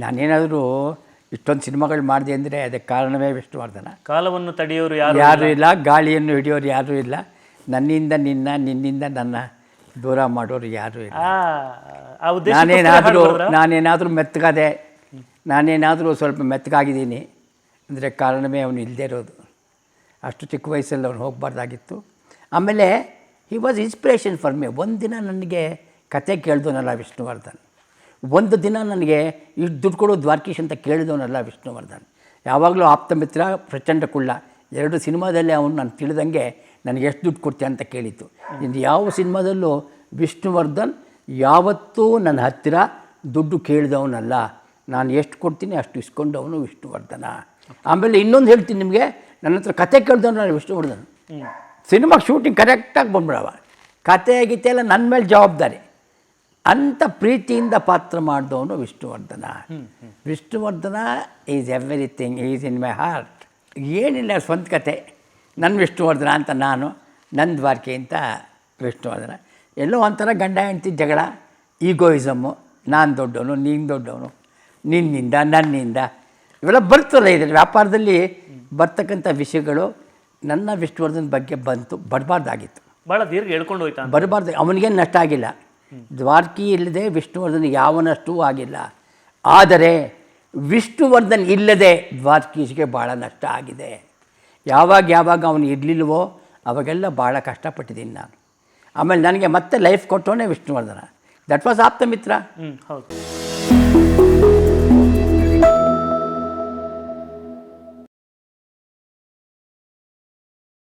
ನಾನೇನಾದರೂ ಇಷ್ಟೊಂದು ಸಿನಿಮಾಗಳು ಮಾಡಿದೆ ಅಂದರೆ ಅದಕ್ಕೆ ಕಾರಣವೇ ವಿಷ್ಣುವರ್ಧನ. ಕಾಲವನ್ನು ತಡೆಯೋರು ಯಾರು ಯಾರೂ ಇಲ್ಲ ಗಾಳಿಯನ್ನು ಹಿಡಿಯೋರು ಯಾರೂ ಇಲ್ಲ. ನನ್ನಿಂದ ನಿನ್ನ ನಿನ್ನಿಂದ ನನ್ನ ದೂರ ಮಾಡೋರು ಯಾರೂ ಇಲ್ಲ. ನಾನೇನಾದರೂ ನಾನೇನಾದರೂ ಮೆತ್ತಗಾದೆ ನಾನೇನಾದರೂ ಸ್ವಲ್ಪ ಮೆತ್ತಗಾಗಿದ್ದೀನಿ ಅಂದರೆ ಕಾರಣವೇ ಅವನು ಇಲ್ಲದೇ ಇರೋದು. ಅಷ್ಟು ಚಿಕ್ಕ ವಯಸ್ಸಲ್ಲಿ ಅವನು ಹೋಗಬಾರ್ದಾಗಿತ್ತು. ಆಮೇಲೆ he was inspiration for me ಒಂದಿನ ನನಗೆ ಕತೆ ಕೇಳಿದವನಲ್ಲ ವಿಷ್ಣುವರ್ಧನ್. ಒಂದು ದಿನ ನನಗೆ ಇಷ್ಟು ದುಡ್ಡು ಕೊಡೋ ದ್ವಾರಕೀಶ್ ಅಂತ ಕೇಳಿದವನಲ್ಲ ವಿಷ್ಣುವರ್ಧನ್. ಯಾವಾಗಲೂ ಆಪ್ತ ಮಿತ್ರ ಪ್ರಚಂಡ ಕುಳ್ಳ. ಎರಡು ಸಿನಿಮಾದಲ್ಲಿ ಅವನು ನಾನು ತಿಳಿದಂಗೆ ನನಗೆ ಎಷ್ಟು ದುಡ್ಡು ಕೊಡ್ತೀಯ ಅಂತ ಕೇಳಿತ್ತು. ಇದು ಯಾವ ಸಿನಿಮಾದಲ್ಲೂ ವಿಷ್ಣುವರ್ಧನ್ ಯಾವತ್ತೂ ನನ್ನ ಹತ್ತಿರ ದುಡ್ಡು ಕೇಳಿದವನಲ್ಲ. ನಾನು ಎಷ್ಟು ಕೊಡ್ತೀನಿ ಅಷ್ಟು ಇಸ್ಕೊಂಡವನು ವಿಷ್ಣುವರ್ಧನ. ಆಮೇಲೆ ಇನ್ನೊಂದು ಹೇಳ್ತೀನಿ ನಿಮಗೆ ನನ್ನ ಹತ್ರ ಕತೆ ಕೇಳಿದವನು ನಾನು ವಿಷ್ಣುವರ್ಧನ್. ಸಿನಿಮಾ ಶೂಟಿಂಗ್ ಕರೆಕ್ಟಾಗಿ ಬಂದ್ಬಿಡವ. ಕತೆ ಗೀತೆ ಎಲ್ಲ ನನ್ನ ಮೇಲೆ ಜವಾಬ್ದಾರಿ. ಅಂಥ ಪ್ರೀತಿಯಿಂದ ಪಾತ್ರ ಮಾಡಿದವನು Vishnuvardhan. Vishnuvardhan is everything is in my heart ಏನಿಲ್ಲ ಸ್ವಂತ ಕತೆ. ನನ್ನ ವಿಷ್ಣುವರ್ಧನ ಅಂತ ನಾನು ನನ್ನ ದ್ವಾರಕೆ ಅಂತ ವಿಷ್ಣುವರ್ಧನ. ಎಲ್ಲೋ ಒಂಥರ ಗಂಡ ಹೆಂಡತಿ ಜಗಳ ಈಗೋಯಿಸಮ್ಮು ನಾನು ದೊಡ್ಡವನು ನೀನು ದೊಡ್ಡವನು ನಿನ್ನಿಂದ ನನ್ನಿಂದ. ಇವೆಲ್ಲ ಬರ್ತಲ್ಲ ಇದ್ರ ವ್ಯಾಪಾರದಲ್ಲಿ ಬರ್ತಕ್ಕಂಥ ವಿಷಯಗಳು ನನ್ನ ವಿಷ್ಣುವರ್ಧನ ಬಗ್ಗೆ ಬಂತು ಬರಬಾರ್ದಾಗಿತ್ತು ಭಾಳ ದೀರ್ಘ ಹೇಳ್ಕೊಂಡು ಹೋಯ್ತಾ ಅಂತ. ಬರಬಾರ್ದು ಅವನಿಗೇನು ನಷ್ಟ ಆಗಿಲ್ಲ. ದ್ವಾರಕಿ ಇಲ್ಲದೆ ವಿಷ್ಣುವರ್ಧನ್ ಯಾವನಷ್ಟೂ ಆಗಿಲ್ಲ. ಆದರೆ ವಿಷ್ಣುವರ್ಧನ್ ಇಲ್ಲದೆ ದ್ವಾರಕೀಶ್ಗೆ ಭಾಳ ನಷ್ಟ ಆಗಿದೆ. ಯಾವಾಗ ಯಾವಾಗ ಅವನು ಇರಲಿಲ್ವೋ ಅವಾಗೆಲ್ಲ ಭಾಳ ಕಷ್ಟಪಟ್ಟಿದ್ದೀನಿ ನಾನು. ಆಮೇಲೆ ನನಗೆ ಮತ್ತೆ ಲೈಫ್ ಕೊಟ್ಟವನೇ ವಿಷ್ಣುವರ್ಧನ. ದಟ್ ವಾಸ್ ಆಪ್ತ ಮಿತ್ರ. ಹೌದು.